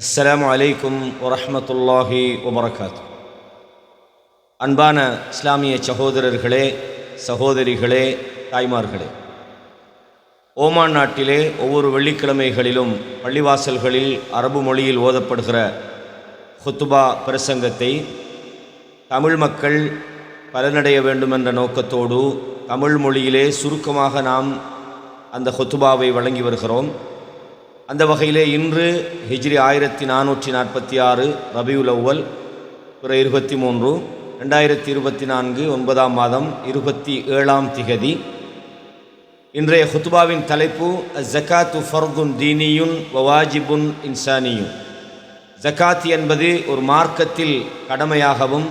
அஸ்லாம் அலைக்கும் வரமத்துல்லாஹி வபரகாத் அன்பான இஸ்லாமிய சகோதரர்களே சகோதரிகளே தாய்மார்களே ஓமான் நாட்டிலே ஒவ்வொரு வெள்ளிக்கிழமைகளிலும் பள்ளிவாசல்களில் அரபு மொழியில் ஓதப்படுகிற ஹுத்துபா பிரசங்கத்தை தமிழ் மக்கள் பலனடைய வேண்டும் என்ற நோக்கத்தோடு தமிழ் மொழியிலே சுருக்கமாக நாம் அந்த ஹொத்துபாவை வழங்கி வருகிறோம். அந்த வகையிலே இன்று ஹிஜ்ரி ஆயிரத்தி நானூற்றி நாற்பத்தி ஆறு ரபியுல் அவ்வல் பிற இருபத்தி மூன்று ரெண்டாயிரத்தி இருபத்தி நான்கு ஒன்பதாம் மாதம் இருபத்தி ஏழாம் திகதி. இன்றைய ஹுத்பாவின் தலைப்பு ஜக்காத்து ஃபர்துன் தீனியுன் வவாஜிபுன் இன்சானியும் ஜக்காத் என்பது ஒரு மார்க்கத்தில் கடமையாகவும்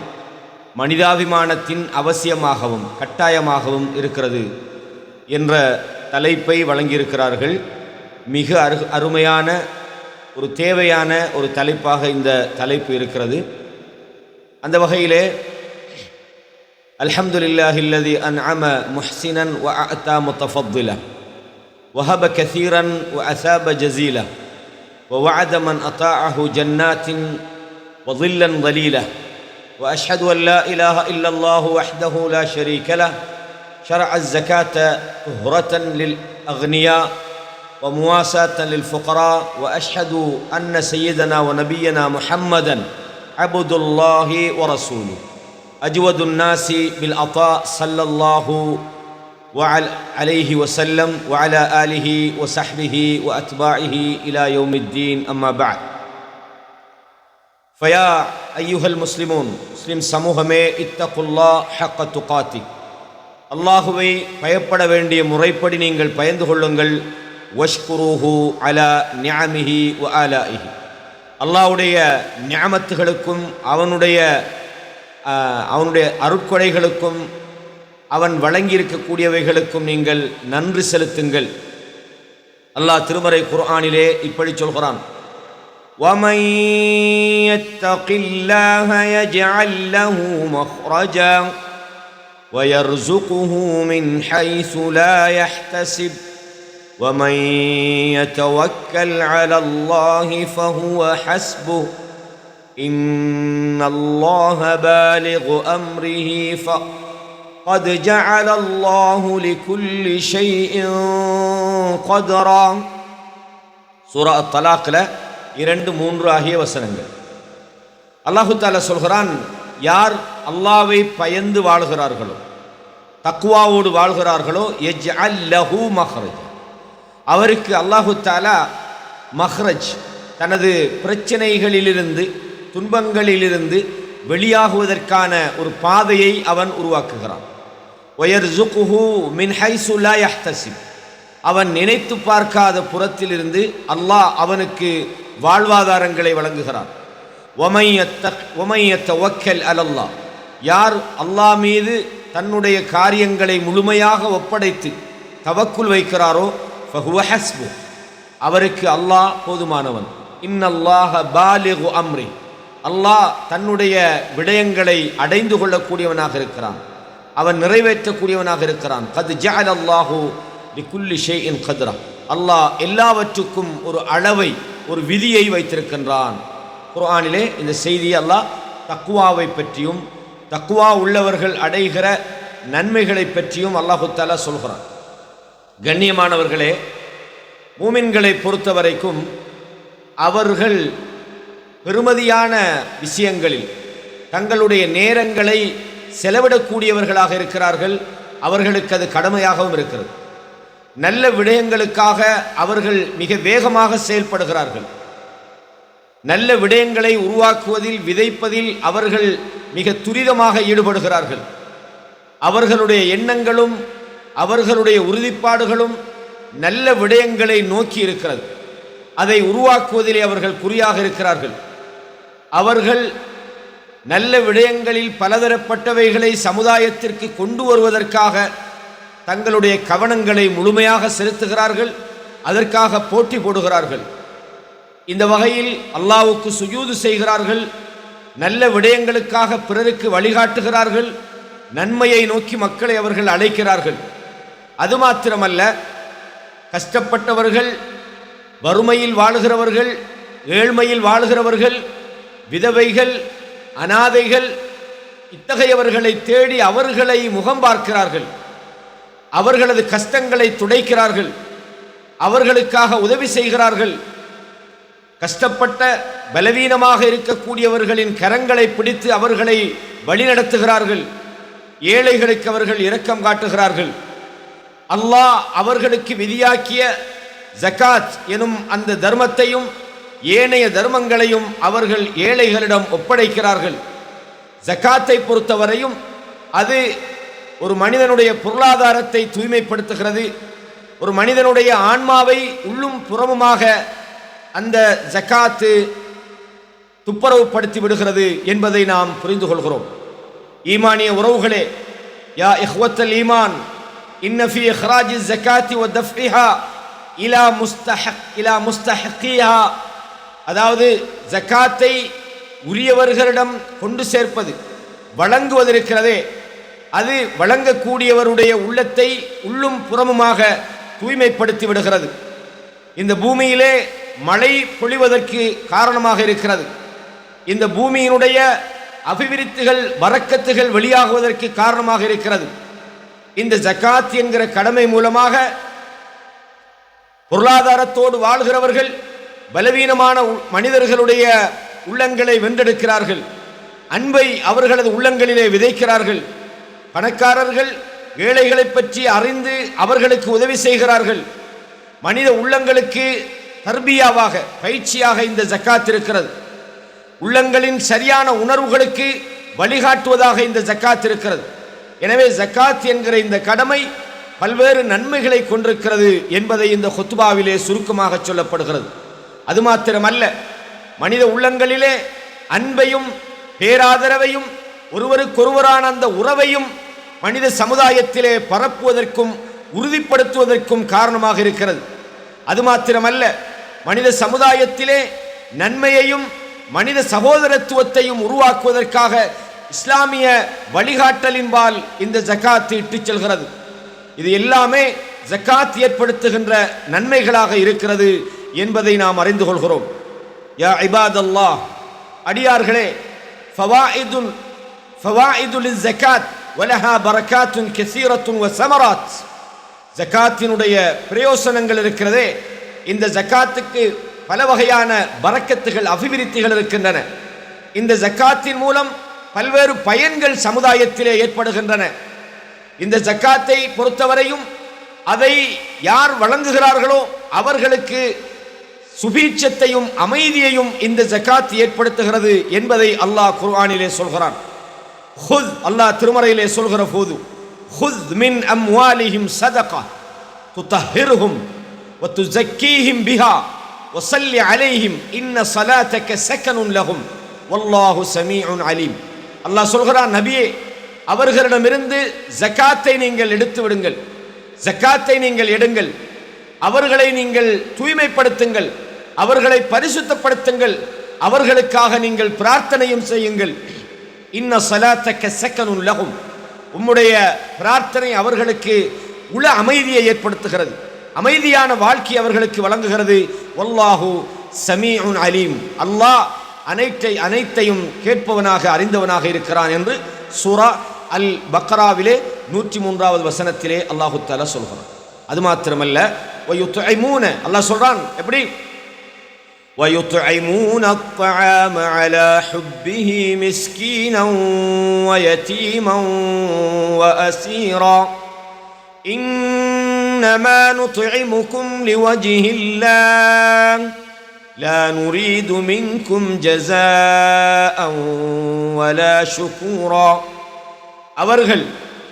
மனிதாபிமானத்தின் அவசியமாகவும் கட்டாயமாகவும் இருக்கிறது என்ற தலைப்பை வழங்கியிருக்கிறார்கள். மிக அரு அருமையான ஒரு தேவையான ஒரு தலைப்பாக இந்த தலைப்பு இருக்கிறது. அந்த வகையிலே الحمد لله الذي أنعم محسنا وأعطى متفضلا وهب كثيرا وأثاب جزيلا ووعد من أطاعه جنات وظلا ظليلا واشهد ان لا اله الا الله وحده لا شريك له شرع الزكاه طهره للاغنياء ومواساة للفقراء وأشهد أن سيدنا ونبينا محمدا عبد الله ورسوله أجود الناس بالعطاء صلى الله وعلى عليه وسلم وعلى آله وصحبه وأتباعه إلى يوم الدين أما بعد فيا أيها المسلمون مسلم சமூகமே اتقوا الله حق تقاته அல்லாஹுவை பயப்பட வேண்டிய முறைப்படி நீங்கள் பயந்து கொள்ளுங்கள் வஷ்குருஹு அலா நியாமிஹி வ ஆலாஇஹி அல்லாஹ்வுடைய ஞாமத்துகளுக்கும் அவனுடைய ஆஹ், அவனுடைய அருட்கொடைகளுக்கும் அவன் வழங்கியிருக்கக்கூடியவைகளுக்கும் நீங்கள் நன்றி செலுத்துங்கள் அல்லாஹ் திருமறை குர்ஆனிலே இப்படி சொல்கிறான் ومن يتق الله يجعل له مخرجا ويرزقه من حيث لا يحتسب ومن يتوكل على الله فهو حسبه ان الله بالغ امره فقد جعل الله لكل شيء قدرا சூரா தலாக்கில் இரண்டு மூன்று ஆகிய வசனங்கள் அல்லாஹு தாலா சொல்கிறான் யார் அல்லாவை பயந்து வாழ்கிறார்களோ தக்குவாவோடு வாழ்கிறார்களோ எஜ் அல்லஹூ மஹ்ரஜ் அவருக்கு அல்லாஹு தாலா மஹ்ரஜ் தனது பிரச்சனைகளிலிருந்து துன்பங்களிலிருந்து வெளியாகுவதற்கான ஒரு பாதையை அவன் உருவாக்குகிறான். ஒயர் ஜுகுஹு மின் ஹைசுல்லா யஹ்தசிப். அவன் நினைத்து பார்க்காத புறத்திலிருந்து அல்லாஹ் அவனுக்கு வாழ்வாதாரங்களை வழங்குகிறான். ஒமையத்த ஒக்கல் அலல்லா யார் அல்லாஹ் மீது தன்னுடைய காரியங்களை முழுமையாக ஒப்படைத்து தவக்குள் வைக்கிறாரோ ஹஸ்பு அவருக்கு அல்லாஹ் போதுமானவன். இன்னல்லாஹ பாலிகு அம்ரி. அல்லாஹ் தன்னுடைய விடயங்களை அடைந்து கொள்ளக்கூடியவனாக இருக்கிறான். அவன் நிறைவேற்றக்கூடியவனாக இருக்கிறான். கது ஜஅல் அல்லாஹு லிகுல்லி ஷைஇன் கத்ரா. அல்லாஹ் எல்லாவற்றுக்கும் ஒரு அளவை ஒரு விதியை வைத்திருக்கின்றான். குர்ஆனிலே இந்த செய்தியை அல்லாஹ் தக்குவாவை பற்றியும் தக்குவா உள்ளவர்கள் அடைகிற நன்மைகளை பற்றியும் அல்லாஹு தாலா சொல்கிறான். கண்ணியமானவர்களே மூமின்களை பொறுத்தவரைக்கும் அவர்கள் பெருமதியான விஷயங்களில் தங்களுடைய நேரங்களை செலவிடக்கூடியவர்களாக இருக்கிறார்கள். அவர்களுக்கு அது கடமையாகவும் இருக்கிறது. நல்ல விடயங்களுக்காக அவர்கள் மிக வேகமாக செயல்படுகிறார்கள். நல்ல விடயங்களை உருவாக்குவதில் விதைப்பதில் அவர்கள் மிக துரிதமாக ஈடுபடுகிறார்கள். அவர்களுடைய எண்ணங்களும் அவர்களுடைய உறுதிப்பாடுகளும் நல்ல விடயங்களை நோக்கி இருக்கிறது. அதை உருவாக்குவதிலே அவர்கள் குறியாக இருக்கிறார்கள். அவர்கள் நல்ல விடயங்களில் பலதரப்பட்டவைகளை சமுதாயத்திற்கு கொண்டு வருவதற்காக தங்களுடைய கவனங்களை முழுமையாக செலுத்துகிறார்கள் அதற்காக போட்டி போடுகிறார்கள். இந்த வகையில் அல்லாவுக்கு சுயூது செய்கிறார்கள் நல்ல விடயங்களுக்காக பிறருக்கு வழிகாட்டுகிறார்கள் நன்மையை நோக்கி மக்களை அவர்கள் அழைக்கிறார்கள். அது மாத்திரமல்ல கஷ்டப்பட்டவர்கள் வறுமையில் வாழுகிறவர்கள் ஏழ்மையில் வாழ்கிறவர்கள் விதவைகள் அனாதைகள் இத்தகையவர்களை தேடி அவர்களை முகம் பார்க்கிறார்கள். அவர்களது கஷ்டங்களை துடைக்கிறார்கள். அவர்களுக்காக உதவி செய்கிறார்கள். கஷ்டப்பட்ட பலவீனமாக இருக்கக்கூடியவர்களின் கரங்களை பிடித்து அவர்களை வழிநடத்துகிறார்கள். ஏழைகளுக்கு அவர்கள் இரக்கம் காட்டுகிறார்கள். அல்லாஹ் அவர்களுக்கு விதியாக்கிய ஜகாத் எனும் அந்த தர்மத்தையும் ஏனைய தர்மங்களையும் அவர்கள் ஏழைகளிடம் ஒப்படைக்கிறார்கள். ஜக்காத்தை பொறுத்தவரையும் அது ஒரு மனிதனுடைய பொருளாதாரத்தை தூய்மைப்படுத்துகிறது. ஒரு மனிதனுடைய ஆன்மாவை உள்ளும் புறமுமாக அந்த ஜக்காத்து துப்புரவுப்படுத்தி விடுகிறது என்பதை நாம் புரிந்து கொள்கிறோம். ஈமானிய உறவுகளே யா இஹ்வத்தல் ஈமான் إن في إخراج الزكاة ودفعها إلى இலா முஸ்தஹக் இலா அதாவது ஜக்காத்தை உரியவர்களிடம் கொண்டு சேர்ப்பது வழங்குவதிருக்கிறதே. அது வழங்கக்கூடியவருடைய உள்ளத்தை உள்ளும் புறமுமாக தூய்மைப்படுத்தி விடுகிறது. இந்த பூமியிலே மழை பொழிவதற்கு காரணமாக இருக்கிறது. இந்த பூமியினுடைய அபிவிருத்திகள் வரக்கத்துகள் வெளியாகுவதற்கு காரணமாக இருக்கிறது. இந்த ஜக்காத் என்கிற கடமை மூலமாக பொருளாதாரத்தோடு வாழ்கிறவர்கள் பலவீனமான மனிதர்களுடைய உள்ளங்களை வென்றெடுக்கிறார்கள். அன்பை அவர்களது உள்ளங்களிலே விதைக்கிறார்கள். பணக்காரர்கள் ஏழைகளை பற்றி அறிந்து அவர்களுக்கு உதவி செய்கிறார்கள். மனித உள்ளங்களுக்கு தர்பியாவாக பயிற்சியாக இந்த ஜக்காத் இருக்கிறது. உள்ளங்களின் சரியான உணர்வுகளுக்கு வழிகாட்டுவதாக இந்த ஜக்காத் இருக்கிறது. எனவே ஜக்காத் என்கிற இந்த கடமை பல்வேறு நன்மைகளை கொண்டிருக்கிறது என்பதை இந்த ஹொத்துபாவிலே சுருக்கமாக சொல்லப்படுகிறது. அது மாத்திரமல்ல மனித உள்ளங்களிலே அன்பையும் பேராதரவையும் ஒருவருக்கொருவரான அந்த உறவையும் மனித சமுதாயத்திலே பரப்புவதற்கும் உறுதிப்படுத்துவதற்கும் காரணமாக இருக்கிறது. அது மாத்திரமல்ல மனித சமுதாயத்திலே நன்மையையும் மனித சகோதரத்துவத்தையும் உருவாக்குவதற்காக இஸ்லாமிய வழிகாட்டலின்பால் இந்த ஜக்காத்து இட்டுச் செல்கிறது. இது எல்லாமே ஜக்காத் ஏற்படுத்துகின்ற நன்மைகளாக இருக்கிறது என்பதை நாம் அறிந்து கொள்கிறோம். யா இபாதல்லாஹ் அடியார்களே ஃபவாயிதுல் ஃபவாயிதுல் ஜக்காத் வலஹா பரக்காத்துன் கசீரத்துன் சமராத். ஜக்காத்தினுடைய பிரயோசனங்கள் இருக்கிறதே இந்த ஜக்காத்துக்கு பல வகையான பறக்கத்துகள் அபிவிருத்திகள் இருக்கின்றன. இந்த ஜக்காத்தின் மூலம் பல்வேறு பயன்கள் சமுதாயத்திலே ஏற்படுகின்றன. இந்த ஜக்காத்தை பொறுத்தவரையும் அதை யார் வழங்குகிறார்களோ அவர்களுக்கு சுபீட்சத்தையும் அமைதியையும் இந்த ஜக்காத் ஏற்படுத்துகிறது என்பதை அல்லாஹ் குர்ஆனிலே சொல்கிறான். ஹுத் அல்லாஹ் திருமறையிலே சொல்கிற போது ஹுத் மின் அம்வாலிஹிம் சதகா துத்தஹிருஹும் வத்துஸக்கீஹிம் பிஹா வஸல்லி அலைஹிம் இன்ன ஸலாத்தக ஸக்கனுன் லஹும் வல்லாஹு ஸமீஉன் அலீம். அல்லாஹ் சொல்கிறான் நபியே அவர்களிடமிருந்து ஜக்காத்தை நீங்கள் எடுத்து விடுங்கள். ஜக்காத்தை நீங்கள் எடுங்கள். அவர்களை நீங்கள் தூய்மைப்படுத்துங்கள். அவர்களை பரிசுத்தப்படுத்துங்கள். அவர்களுக்காக நீங்கள் பிரார்த்தனையும் செய்யுங்கள். இன்ன சலாத்தக்க செக்கனும் லகும். உம்முடைய பிரார்த்தனை அவர்களுக்கு உள அமைதியை ஏற்படுத்துகிறது. அமைதியான வாழ்க்கை அவர்களுக்கு வழங்குகிறது. வல்லாஹு சமீஉன் அலீம். அல்லாஹ் அனைத்தை அனைத்தையும் கேட்பவனாக அறிந்தவனாக இருக்கிறான் என்று சூரா அல் பக்ராவிலே நூற்றி மூன்றாவது வசனத்திலே அல்லாஹு தாலா சொல்கிறான் அது மாத்திரமல்ல وَيُطْعِمُونَ அல்லாஹ் சொல்றான் எப்படி ويطعمون الطعام على حبه مسكينا ويتيما واسيرا انما نطعمكم لوجه الله لا نريد منكم جزاء ولا شكورا அவர்கள்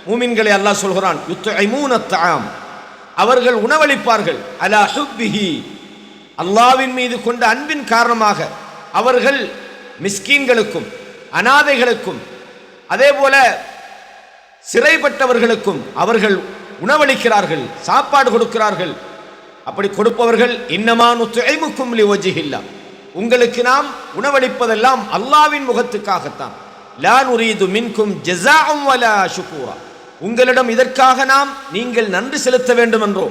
மூமின்களை அல்லாஹ் சொல்கிறான் யுத்துஐமூன தஆம் அவர்கள் உணவளிப்பார்கள் அலா ஹுப்பிஹி அல்லாவின் மீது கொண்ட அன்பின் காரணமாக அவர்கள் மிஸ்கீன்களுக்கும் அனாதைகளுக்கும் அதே போல சிறைப்பட்டவர்களுக்கும் அவர்கள் உணவளிக்கிறார்கள் சாப்பாடு கொடுக்கிறார்கள் அப்படி கொடுப்பவர்கள் இன்னமானு துறைமுக்கும் லிவஜிஹில்லா. உங்களுக்கு நாம் உணவளிப்பதெல்லாம் அல்லாவின் முகத்துக்காகத்தான். லா நுரீது மின்கும் ஜஸாஉம் வலா ஷுக்கூரா உங்களிடம் இதற்காக நாம் நீங்கள் நன்றி செலுத்த வேண்டும் என்றோ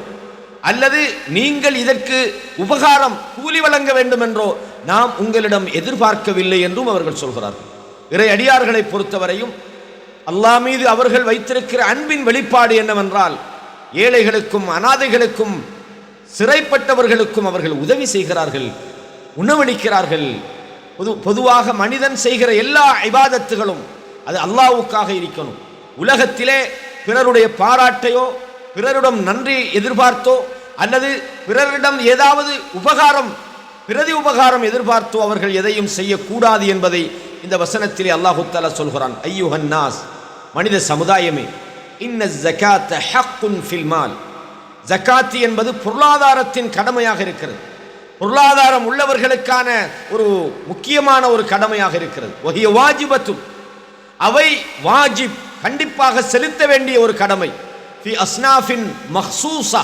அல்லது நீங்கள் இதற்கு உபகாரம் கூலி வழங்க வேண்டும் என்றோ நாம் உங்களிடம் எதிர்பார்க்கவில்லை என்றும் அவர்கள் சொல்கிறார்கள். இறை அடியார்களை பொறுத்தவரையும் அல்லாஹ் மீது அவர்கள் வைத்திருக்கிற அன்பின் வெளிப்பாடு என்னவென்றால் ஏழைகளுக்கும் அனாதைகளுக்கும் சிறைப்பட்டவர்களுக்கும் அவர்கள் உதவி செய்கிறார்கள் உணவளிக்கிறார்கள். பொது பொதுவாக மனிதன் செய்கிற எல்லா ஐபாதத்துகளும் அது அல்லாஹ்வுக்காக இருக்கணும். உலகத்திலே பிறருடைய பாராட்டையோ பிறரிடம் நன்றி எதிர்பார்த்தோ அல்லது பிறரிடம் ஏதாவது உபகாரம் பிரதி உபகாரம் எதிர்பார்த்தோ அவர்கள் எதையும் செய்யக்கூடாது என்பதை இந்த வசனத்திலே அல்லாஹு தாலா சொல்கிறான். ஐயோ நாஸ் மனித சமுதாயமே இன்ன ஜகாத்த ஹக்குன் ஃபில்மால் ஜக்காத்து என்பது பொருளாதாரத்தின் கடமையாக இருக்கிறது. பொருளாதாரம் உள்ளவர்களுக்கான ஒரு முக்கியமான ஒரு கடமையாக இருக்கிறது. ஒஹிய வாஜிபத்தும் அவை வாஜிப் கண்டிப்பாக செலுத்த வேண்டிய ஒரு கடமை. ஃபி அஸ்னாஃபின் மஹ்சூசா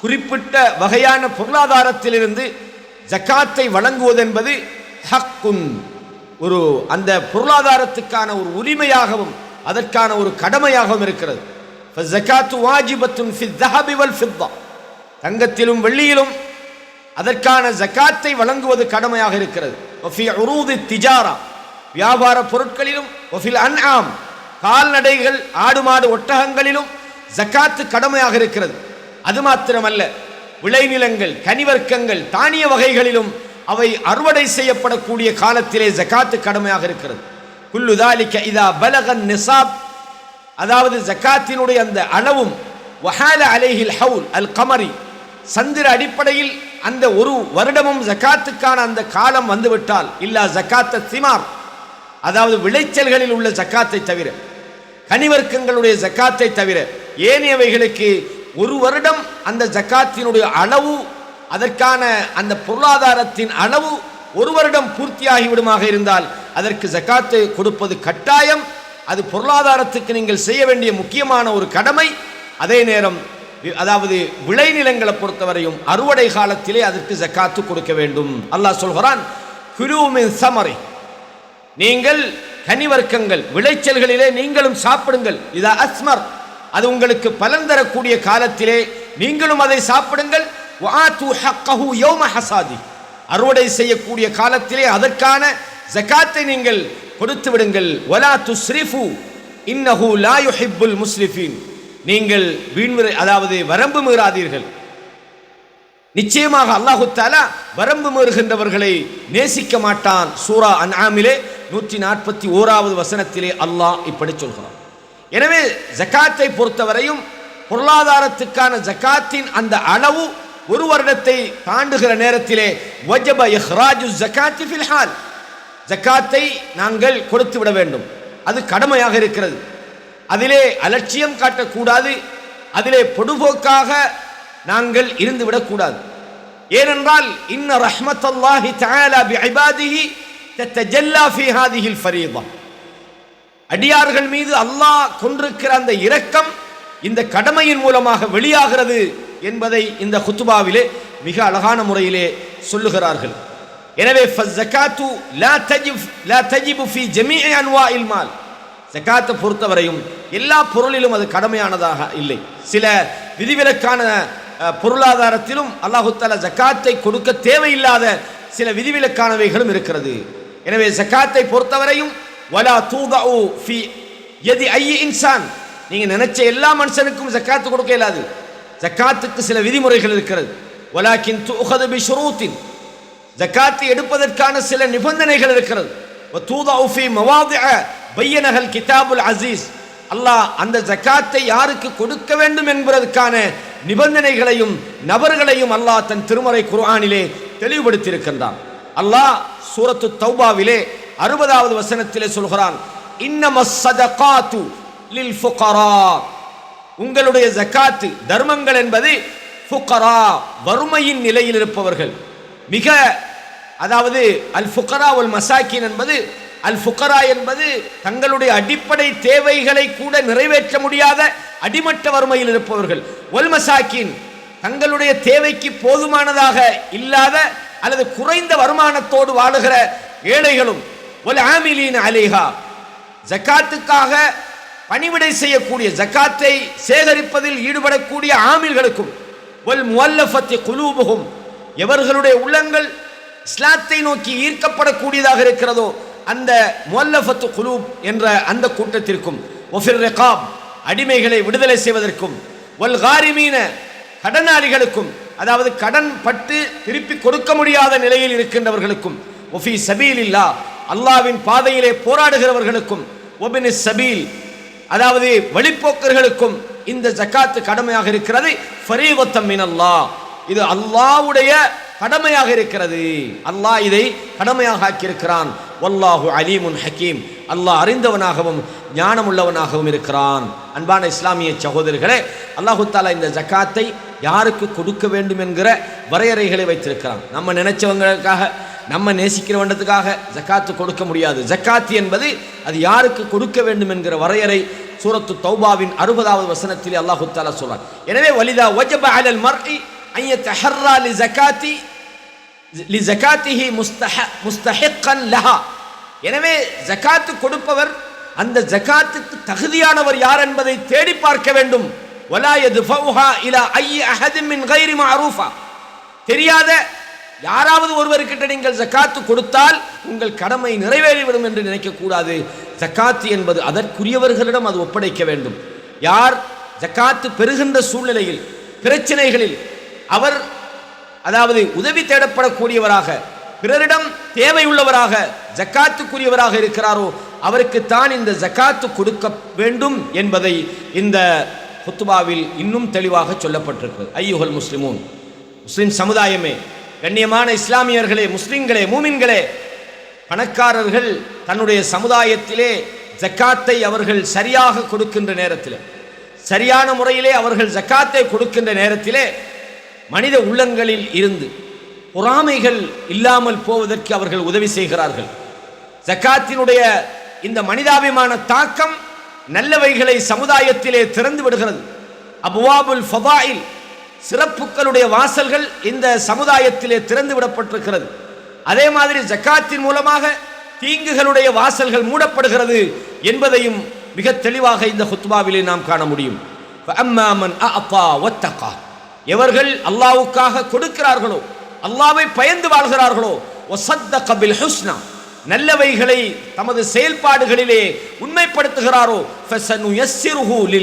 குறிப்பிட்ட வகையான பொருளாதாரத்திலிருந்து ஜக்காத்தை வழங்குவது என்பது ஹக்குன். ஒரு அந்த பொருளாதாரத்துக்கான ஒரு உரிமையாகவும் அதற்கான ஒரு கடமையாகவும் இருக்கிறது. தங்கத்திலும் வெள்ளியிலும் அதற்கான ஜக்காத்தை வழங்குவது கடமையாக இருக்கிறது. திஜாரா வியாபார பொருட்களிலும் அன்ஆம் கால்நடைகள் ஆடு மாடு ஒட்டகங்களிலும் ஜக்காத்து கடமையாக இருக்கிறது. அது மாத்திரமல்ல விளைநிலங்கள் கனிவர்க்கங்கள் தானிய வகைகளிலும் அவை அறுவடை செய்யப்படக்கூடிய காலத்திலே ஜக்காத்து கடமையாக இருக்கிறது. குல்லுதாலிக்க இதா பலகன் நிசாப் அதாவது ஜக்காத்தினுடைய அந்த அளவும் வஹால அலைஹில் ஹவுல் அல் கமரி சந்திர அடிப்படையில் அந்த ஒரு வருடமும் ஜக்காத்துக்கான அந்த காலம் வந்துவிட்டால் இல்லா ஜக்காத்த திமார் அதாவது விளைச்சல்களில் உள்ள ஜக்காத்தை தவிர கனிவர்க்கங்களுடைய ஜக்காத்தை தவிர ஏனையவைகளுக்கு ஒரு வருடம் அந்த ஜக்காத்தினுடைய அளவு அதற்கான அந்த பொருளாதாரத்தின் அளவு ஒரு வருடம் பூர்த்தியாகிவிடுமாக இருந்தால் அதற்கு ஜக்காத்தை கொடுப்பது கட்டாயம். அது பொருளாதாரத்துக்கு நீங்கள் செய்ய வேண்டிய முக்கியமான ஒரு கடமை. அதே நேரம் அதாவது விளைநிலங்களை பொறுத்தவரையும் அறுவடை காலத்திலே அதற்கு ஜக்காத்து கொடுக்க வேண்டும். அல்லாஹ் சொல்கிறான் குருமின் சமரி. நீங்கள் கனிவர்க்கங்கள் விளைச்சல்களிலே நீங்களும் சாப்பிடுங்கள். இதா அஸ்மர். அது உங்களுக்கு பலன் தரக்கூடிய காலத்திலே நீங்களும் அதை சாப்பிடுங்கள். அறுவடை செய்யக்கூடிய காலத்திலே அதற்கான ஜக்காத்தை நீங்கள் கொடுத்து விடுங்கள். ஒலா துஸ்ரிஃபு இன்னஹு லா யுஹிப்புல் முஸ்லிஃபின் நீங்கள் வீண்முறை அதாவது வரம்பு மீறாதீர்கள். நிச்சயமாக அல்லாஹு தாலா வரம்பு மீறுகின்றவர்களை நேசிக்க மாட்டான். சூரா அன்ஆமிலே நூற்றி நாற்பத்தி ஓராவது வசனத்திலே அல்லாஹ் இப்படி சொல்கிறான். எனவே ஜக்காத்தை பொறுத்தவரையும் பொருளாதாரத்துக்கான ஜக்காத்தின் அந்த அளவு ஒரு வருடத்தை தாண்டுகிற நேரத்திலே வஜப இஹ்ராஜு ஜக்காத்தி ஃபில்ஹால் ஜக்காத்தை நாங்கள் கொடுத்து விட வேண்டும். அது கடமையாக இருக்கிறது. அதிலே அலட்சியம் காட்டக்கூடாது. அதிலே பொடுபோக்காக நாங்கள் இருந்து விடக்கூடாது ஏனென்றால் இன்ன ரஹ்மத்தல்லாஹி தஆலா பிஇபாதிஹி தத்தஜல்லா ஃபீ ஹாதிஹில் ஃபரீதா. அடியார்கள் மீது அல்லாஹ் கொண்டிருக்கிற அந்த இரக்கம் இந்த கடமையின் மூலமாக வெளியாகிறது என்பதை இந்த குத்துபாவிலே மிக அழகான முறையிலே சொல்லுகிறார்கள். எனவே ஃபஸ்ஸகாத்து லா தஜிப் லா தஜிபு ஃபி ஜமீ அன்வா இல்மால் ஜகாத்தை பொறுத்தவரையும் எல்லா பொருளிலும் அது கடமையானதாக இல்லை சில விதிவிலக்கான பொருளாதாரத்திலும் அல்லாஹு தஆலா ஜகாத்தை கொடுக்க தேவையில்லாத சில விதிவிலக்கானவைகளும் இருக்கிறது எனவே ஜக்காத்தை பொறுத்தவரையும் வலா தூதஉ ஃபி யதி ஐ இன்சான் நீங்கள் நினைச்ச எல்லா மனுஷனுக்கும் ஜக்காத்து கொடுக்க இயலாது. ஜக்காத்துக்கு சில விதிமுறைகள் இருக்கிறது. வலாக்கின் துஹது பி ஷுரூத்தின் ஜக்காத்து எடுப்பதற்கான சில நிபந்தனைகள் இருக்கிறது. பையனகல் கிதாபுல் அசீஸ் அல்லாஹ் அந்த ஜக்காத்தை யாருக்கு கொடுக்க வேண்டும் என்பதற்கான நிபந்தனைகளையும் நபர்களையும் அல்லாஹ் தன் திருமறை குர்ஆனிலே தெளிவுபடுத்தியிருக்கின்றான். அல்லாஹ் சூரத்து தௌபாவிலே அறுபதாவது வசனத்திலே சொல்கிறான் இன்னமஸ் லில் ஃபுகரா. உங்களுடைய ஜக்காத்து தர்மங்கள் என்பது ஃபுகரா வறுமையின் நிலையில் இருப்பவர்கள். மிக அதாவது அல் ஃபுக்கரா உல் மசாக்கின் என்பது அல் ஃபுகரா என்பது தங்களுடைய அடிப்படை தேவைகளை கூட நிறைவேற்ற முடியாத அடிமட்ட வறுமையில் இருப்பவர்கள். ஒல் மசாக்கின் தங்களுடைய தேவைக்கு போதுமானதாக இல்லாத அல்லது குறைந்த வருமானத்தோடு வாழுகிற ஏழைகளும் ஒல் ஆமிலீன் அலேஹா ஜக்காத்துக்காக பணிவிடை செய்யக்கூடிய ஜக்காத்தை சேகரிப்பதில் ஈடுபடக்கூடிய ஆமில்களுக்கும் ஒல் முவல்லஃபத்தி குலூபுகும் எவர்களுடைய உள்ளங்கள் இஸ்லாத்தை நோக்கி ஈர்க்கப்படக்கூடியதாக இருக்கிறதோ அந்த முல்லஃபத்து குலூப் என்ற அந்த கூட்டத்திற்கும் ஒஃபிர் ரெகாப் அடிமைகளை விடுதலை செய்வதற்கும் ஒல் காரிமீன கடனாளிகளுக்கும் அதாவது கடன் பட்டு திருப்பி கொடுக்க முடியாத நிலையில் இருக்கின்றவர்களுக்கும் ஒஃபி சபீலில்லா அல்லாவின் பாதையிலே போராடுகிறவர்களுக்கும் ஒபின் சபீல் அதாவது வழிப்போக்கர்களுக்கும் இந்த ஜக்காத்து கடமையாக இருக்கிறது. ஃபரீவத்தம் மினல்லா. இது அல்லாஹ்வுடைய கடமையாக இருக்கிறது. அல்லாஹ் இதை கடமையாக ஆக்கியிருக்கிறான். வல்லாஹு அலீமுன் ஹக்கீம். அல்லாஹ் அறிந்தவனாகவும் ஞானமுள்ளவனாகவும் இருக்கிறான். அன்பான இஸ்லாமிய சகோதரர்களே அல்லாஹு தாலா இந்த ஜக்காத்தை யாருக்கு கொடுக்க வேண்டும் என்கிற வரையறைகளை வைத்திருக்கிறான். நம்ம நினைச்சவங்களுக்காக நம்ம நேசிக்கிறவன்றதுக்காக ஜக்காத்து கொடுக்க முடியாது. ஜக்காத்து என்பது அது யாருக்கு கொடுக்க வேண்டும் என்கிற வரையறை சூரத்து தௌபாவின் அறுபதாவது வசனத்தில் அல்லாஹு தாலா சொல்றான். எனவே வலிதா ஒஜப அலல் மர்இ أن يتحرى لزكاة لزكاته مستحقا لها எனவே ஜக்காத்து கொடுப்பவர் அந்த ஜகாத்துக்கு தகுதியானவர் யார் என்பதை தேடி பார்க்க வேண்டும். இலா ஐய அஹதின் கைரி மஅரூஃபா தெரியாத யாராவது ஒருவர்கிட்ட நீங்கள் ஜக்காத்து கொடுத்தால் உங்கள் கடமை நிறைவேறிவிடும் என்று நினைக்கக்கூடாது. ஜக்காத்து என்பது அதற்குரியவர்களிடம் அது ஒப்படைக்க வேண்டும். யார் ஜக்காத்து பெறுகின்ற சூழ்நிலையில் பிரச்சனைகளில் அவர் அதாவது உதவி தேடப்படக்கூடியவராக பிறரிடம் தேவையுள்ளவராக ஜக்காத்துக்குரியவராக இருக்கிறாரோ அவருக்குத்தான் இந்த ஜக்காத்து கொடுக்க வேண்டும் என்பதை இந்த குத்துபாவில் இன்னும் தெளிவாக சொல்லப்பட்டிருக்கிறது. ஐயுகல் முஸ்லிமூன் முஸ்லிம் சமுதாயமே கண்ணியமான இஸ்லாமியர்களே முஸ்லிம்களே மூமின்களே பணக்காரர்கள் தன்னுடைய சமுதாயத்திலே ஜக்காத்தை அவர்கள் சரியாக கொடுக்கின்ற நேரத்தில் சரியான முறையிலே அவர்கள் ஜக்காத்தை கொடுக்கின்ற நேரத்திலே மனித உள்ளங்களில் இருந்து பொறாமைகள் இல்லாமல் போவதற்கு அவர்கள் உதவி செய்கிறார்கள். ஜக்காத்தினுடைய இந்த மனிதாபிமான தாக்கம் நல்லவைகளை சமுதாயத்திலே திறந்து விடுகிறது. அபுவாபுல் ஃபதாயில் சிறப்புகளுடைய வாசல்கள் இந்த சமுதாயத்திலே திறந்து விடப்பட்டிருக்கிறது. அதே மாதிரி ஜக்காத்தின் மூலமாக தீங்குகளுடைய வாசல்கள் மூடப்படுகிறது என்பதையும் மிக தெளிவாக இந்த ஹுத்பாவிலே நாம் காண முடியும். அம்மாமன் அ அப்பா ஒத்தக்கா எவர்கள் அல்லாவுக்காக கொடுக்கிறார்களோ அல்லாவை பயந்து வாழ்கிறார்களோ ஒசத்த கபில் ஹுஸ்னா நல்லவைகளை தமது செயல்பாடுகளிலே உண்மைப்படுத்துகிறாரோ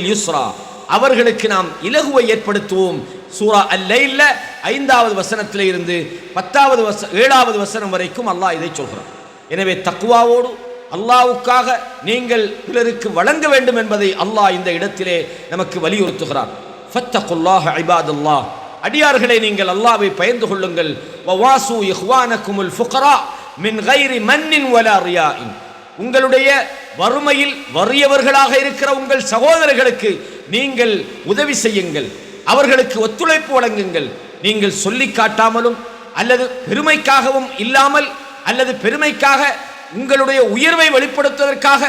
யுஸ்ரா அவர்களுக்கு நாம் இலகுவை ஏற்படுத்துவோம். சூரா அல்ல இல்ல ஐந்தாவது வசனத்தில் இருந்து பத்தாவது வச ஏழாவது வசனம் வரைக்கும் அல்லாஹ் இதை சொல்கிறார் எனவே தக்குவாவோடு அல்லாவுக்காக நீங்கள் பிறருக்கு வழங்க வேண்டும் என்பதை அல்லாஹ் இந்த இடத்திலே நமக்கு வலியுறுத்துகிறார் ஃபத்தகுல்லாஹ இபாதுல்லாஹ். அடியார்களே நீங்கள் அல்லாவை பயந்து கொள்ளுங்கள். வவாசு இஹ்வானகுமுல் ஃபுகரா மின் கைரி மன்னின் வலா ரியாஇன். உங்களுடைய வறுமையில் வறியவர்களாக இருக்கிற உங்கள் சகோதரர்களுக்கு நீங்கள் உதவி செய்யுங்கள். அவர்களுக்கு ஒத்துழைப்பு வழங்குங்கள். நீங்கள் சொல்லி காட்டாமலும் அல்லது பெருமைக்காகவும் இல்லாமல் அல்லது பெருமைக்காக உங்களுடைய உயர்வை வெளிப்படுத்துவதற்காக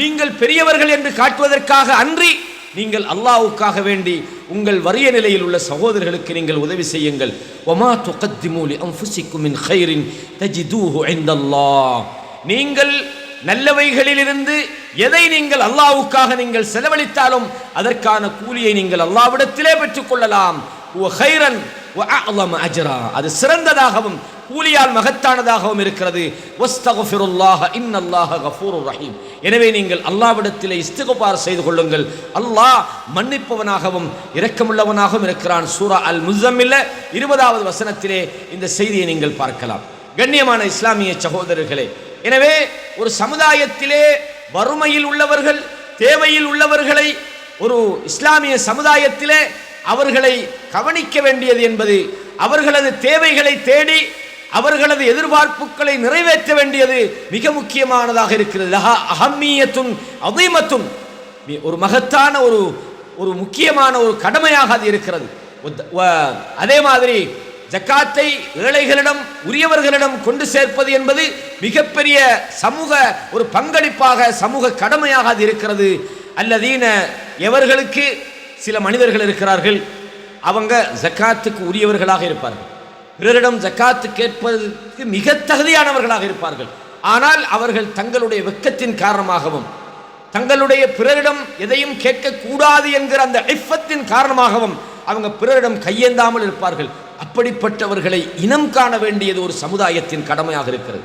நீங்கள் பெரியவர்கள் என்று காட்டுவதற்காக அன்றி நீங்கள் அல்லாஹ்வுக்காக வேண்டி உங்கள் வறிய நிலையில் உள்ள சகோதரர்களுக்கு நீங்கள் உதவி செய்யுங்கள். ஒமா துகத்திமூலி அன்ஃபுசிக்கும் மின் தஜிதூஹு இந்தல்லாஹ் நீங்கள் நல்லவைகளிலிருந்து எதை நீங்கள் அல்லாவுக்காக நீங்கள் செலவழித்தாலும் அதற்கான கூலியை நீங்கள் அல்லாஹ்விடத்திலே பெற்றுக்கொள்ளலாம் அது சிறந்ததாகவும் கூலியால் மகத்தானதாகவும் இருக்கிறது. ரஹீம். எனவே நீங்கள் அல்லாஹ்விடத்திலே இஸ்திக்பார் செய்து கொள்ளுங்கள். அல்லாஹ் மன்னிப்பவனாகவும் இரக்கமுள்ளவனாகவும் இருக்கிறான். சூரா அல் முஸம்மில்ல இருபதாவது வசனத்திலே இந்த செய்தியை நீங்கள் பார்க்கலாம். கண்ணியமான இஸ்லாமிய சகோதரர்களே எனவே ஒரு சமுதாயத்திலே வறுமையில் உள்ளவர்கள் தேவையில் உள்ளவர்களை ஒரு இஸ்லாமிய சமுதாயத்திலே அவர்களை கவனிக்க வேண்டியது என்பது அவர்களது தேவைகளை தேடி அவர்களது எதிர்பார்ப்புகளை நிறைவேற்ற வேண்டியது மிக முக்கியமானதாக இருக்கிறது. லஹா அஹம்மியத்தும் ஒரு மகத்தான ஒரு ஒரு முக்கியமான ஒரு கடமையாக அது இருக்கிறது. அதே மாதிரி ஜக்காத்தை ஏழைகளிடம் உரியவர்களிடம் கொண்டு சேர்ப்பது என்பது மிகப்பெரிய சமூக ஒரு பங்களிப்பாக சமூக கடமையாக அது இருக்கிறது. அல்லதீன எவர்களுக்கு சில மனிதர்கள் இருக்கிறார்கள் அவங்க ஜக்காத்துக்கு உரியவர்களாக இருப்பார்கள். பிறரிடம் ஜக்காத்து கேட்பதற்கு மிக தகுதியானவர்களாக இருப்பார்கள். ஆனால் அவர்கள் தங்களுடைய வெக்கத்தின் காரணமாகவும் தங்களுடைய பிறரிடம் எதையும் கேட்கக்கூடாது என்கிற அந்த இஃபத்தின் காரணமாகவும் அவங்க பிறரிடம் கையேந்தாமல் இருப்பார்கள். அப்படிப்பட்டவர்களை இனம் காண வேண்டியது ஒரு சமுதாயத்தின் கடமையாக இருக்கிறது.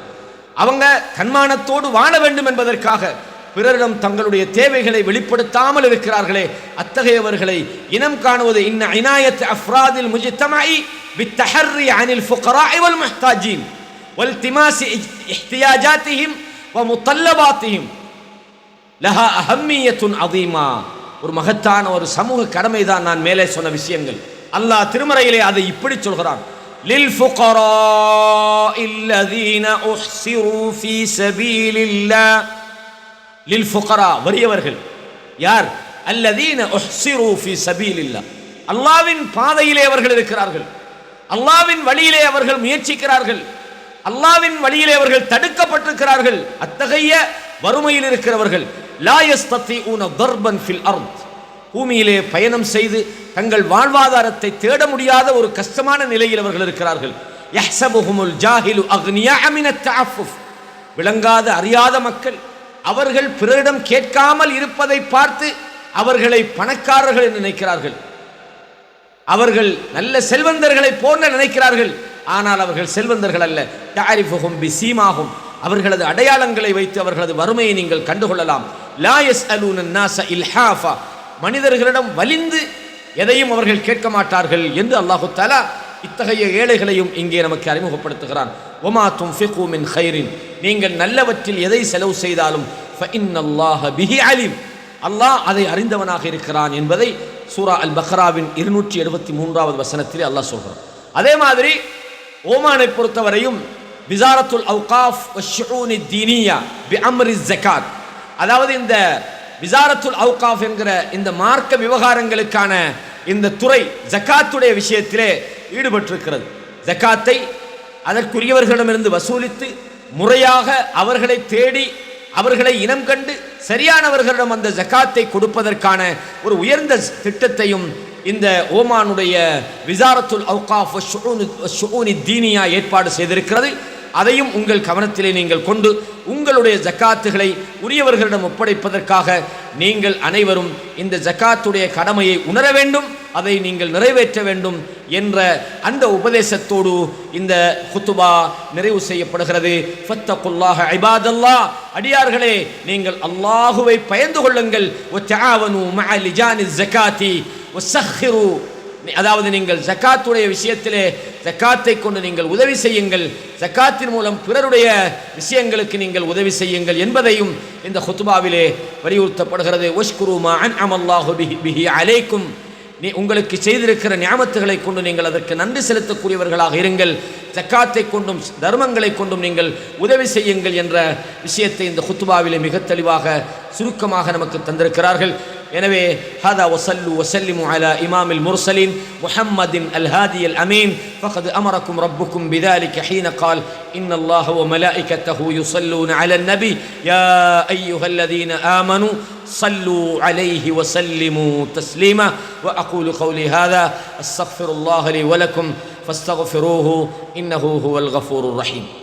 அவங்க தன்மானத்தோடு வாழ வேண்டும் என்பதற்காக பிறரிடம் தங்களுடைய தேவைகளை வெளிப்படுத்தாமல் இருக்கிறார்களே அத்தகையவர்களை இனம் காணுவது இன்ன இனாயத் அஃப்ராதில் முஜித்தமாயி بالتحري عن الفقراء والمحتاجين والتماس احتياجاتهم ومطلباتهم லஹா அஹம்மியத்துன் அதீமா ஒரு மகத்தான ஒரு சமூக கடமை தான் நான் மேலே சொன்ன விஷயங்கள் அல்லாஹ் திருமறையிலே அதை இப்படி சொல்கிறான் லில் ஃபுகரா இல்லதீன உஹ்சிரு ஃபீ சபீலில்லாஹ் லில் ஃபுகரா வறியவர்கள் யார் அல்லதீன உஹ்சிரு ஃபீ சபீலில்லாஹ் அல்லாஹ்வின் பாதையிலே அவர்கள் இருக்கிறார்கள் அல்லாவின் வழியிலே அவர்கள் முயற்சிக்கிறார்கள். அல்லாஹ்வின் வழியிலே அவர்கள் தடுக்கப்பட்டிருக்கிறார்கள். அத்தகைய வறுமையில் இருக்கிறவர்கள். லா ஃபில் பூமியிலே பயணம் செய்து தங்கள் வாழ்வாதாரத்தை தேட முடியாத ஒரு கஷ்டமான நிலையில் அவர்கள் இருக்கிறார்கள். விளங்காத அறியாத மக்கள் அவர்கள் பிறரிடம் கேட்காமல் இருப்பதை பார்த்து அவர்களை பணக்காரர்கள் என்று நினைக்கிறார்கள். அவர்கள் நல்ல செல்வந்தர்களை போன்ற நினைக்கிறார்கள். ஆனால் அவர்கள் செல்வந்தர்கள் அல்ல. தாரிஃபுகும் பிசீமாகும் அவர்களது அடையாளங்களை வைத்து அவர்களது வறுமையை நீங்கள் கண்டுகொள்ளலாம். லாயஸ் எஸ் நாச இல்ஹாஃபா. மனிதர்களிடம் வலிந்து எதையும் அவர்கள் கேட்க மாட்டார்கள் என்று அல்லாஹு தலா இத்தகைய ஏழைகளையும் இங்கே நமக்கு அறிமுகப்படுத்துகிறான். ஒமா தும் ஃபிகூமின் ஹைரின் நீங்கள் நல்லவற்றில் எதை செலவு செய்தாலும் அல்லாஹ் பிஹி அலிம். அல்லாஹ் அதை அறிந்தவனாக இருக்கிறான் என்பதை சூரா அல் பக்ராவின் இருநூற்றி எழுபத்தி மூன்றாவது வசனத்திலே அல்லாஹ் சொல்கிறான். அதே மாதிரி ஓமானை பொறுத்தவரையும் விசாரத்துல் அவுகாஃப் ஷூனி தீனியா பி அம்ரி ஜக்காத் அதாவது இந்த விசாரத்துல் அவுகாஃப் என்கிற இந்த மார்க்க விவகாரங்களுக்கான இந்த துறை ஜக்காத்துடைய விஷயத்திலே ஈடுபட்டிருக்கிறது. ஜக்காத்தை அதற்குரியவர்களிடமிருந்து வசூலித்து முறையாக அவர்களை தேடி அவர்களை இனம் கண்டு சரியானவர்களிடம் அந்த ஜக்காத்தை கொடுப்பதற்கான ஒரு உயர்ந்த திட்டத்தையும் இந்த ஓமானுடைய விசாரத்துல் அவுகாஃப் ஷுஊனி தீனியா ஏற்பாடு செய்திருக்கிறது. அதையும் உங்கள் கவனத்திலே நீங்கள் கொண்டு உங்களுடைய ஜக்காத்துகளை உரியவர்களிடம் ஒப்படைப்பதற்காக நீங்கள் அனைவரும் இந்த ஜக்காத்துடைய கடமையை உணர வேண்டும். அதை நீங்கள் நிறைவேற்ற வேண்டும் என்ற அந்த உபதேசத்தோடு இந்த குத்துபா நிறைவு செய்யப்படுகிறது. ஃபத்தகுல்லாஹ ஐபாதல்லா அடியார்களே நீங்கள் அல்லாஹுவை பயந்து கொள்ளுங்கள். ஒத்தஆவனு மஅ லிஜானி ஜக்காத்தி ஒசஹிரு அதாவது நீங்கள் ஜக்காத்துடைய விஷயத்திலே ஜக்காத்தை கொண்டு நீங்கள் உதவி செய்யுங்கள். ஜக்காத்தின் மூலம் பிறருடைய விஷயங்களுக்கு நீங்கள் உதவி செய்யுங்கள் என்பதையும் இந்த ஹுத்துபாவிலே வலியுறுத்தப்படுகிறது. ஒஷ்குருமா அன் அமல்லாஹு பிஹி பிஹி அலைக்கும். நீ உங்களுக்கு செய்திருக்கிற ஞாபகத்துகளை கொண்டு நீங்கள் அதற்கு நன்றி செலுத்தக்கூடியவர்களாக இருங்கள். ஜக்காத்தை கொண்டும் தர்மங்களை கொண்டும் நீங்கள் உதவி செய்யுங்கள் என்ற விஷயத்தை இந்த குத்துபாவிலே மிக தெளிவாக சுருக்கமாக நமக்கு தந்திருக்கிறார்கள். எனவே هذا وصلوا وسلموا على إمام المرسلين محمد الهادي الأمين فقد أمركم ربكم بذلك حين قال إن الله وملائكته يصلون على النبي يا أيها الذين آمنوا صلوا عليه وسلموا تسليما وأقول قولي هذا أستغفر الله لي ولكم فاستغفروه إنه هو الغفور الرحيم